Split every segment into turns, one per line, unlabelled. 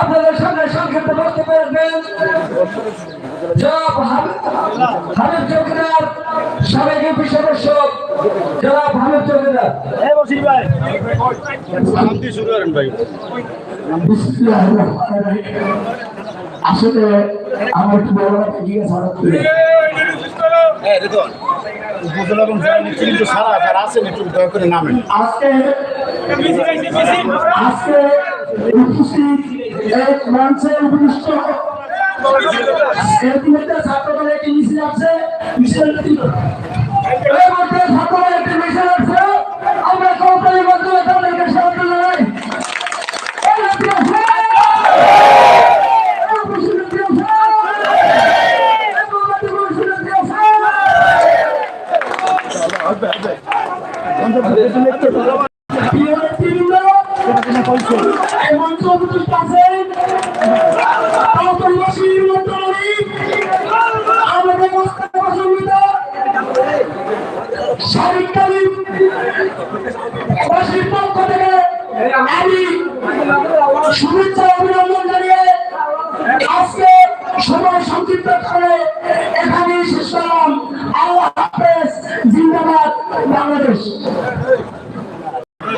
আপনাদের সামনে সংক্ষিপ্ত বক্তব্য রাখবেন। জনাব চৌকিদার সাবেক সদস্য। জনাব চৌকিদার। আসলে আমার একটু বড় একটা জিজ্ঞাসা
উপজেলা এবং জেলা নেতৃত্ব সারা যারা আছেন একটু দয়া করে নামেন।
আজকে আজকে উপস্থিত এক মঞ্চে উপবিষ্ট এর ছাত্রদলের একটি মিছিল আছে মিছিল এর মধ্যে ছাত্রদলের একটি মিছিল আছে আমরা কৌশলী মাধ্যমে তাদেরকে সাহায্য জানাই! প্রিয় নেতৃবৃন্দ, এই মন্ত্রী, আমাদের মস্তক প্রসঙ্গিত সারিকালীন বাসীর পক্ষ থেকে আমি শুভেচ্ছা অভিনন্দন জানিয়ে আজকে সময় সংক্ষিপ্ত করে শেষ করলাম আল্লাহ হাফেজ জিন্দাবাদ বাংলাদেশ সাধারণ নেতৃবৃন্দ এই পর্যায়ে আপনারা সামনে বক্তব্য রাখবেন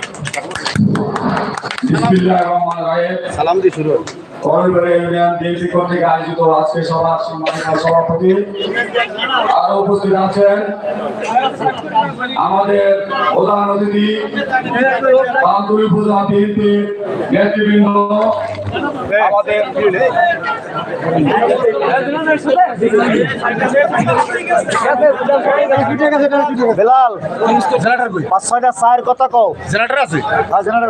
সালাম দিয়ে শুরু। করুন।
কলবেড়া ইউনিয়ন বিএনপি কর্তৃক আয়োজিত আজকে সভার সভাপতি আরও উপস্থিত আছেন। আমাদের প্রধান অতিথি বান্দুরি উপজেলা বিএনপি নেতৃবৃন্দ। আমাদের
বেলাল পাঁচ ছয়টা চায়ের কথা কও।
জেনারেটর আছে?
জেনারেটর।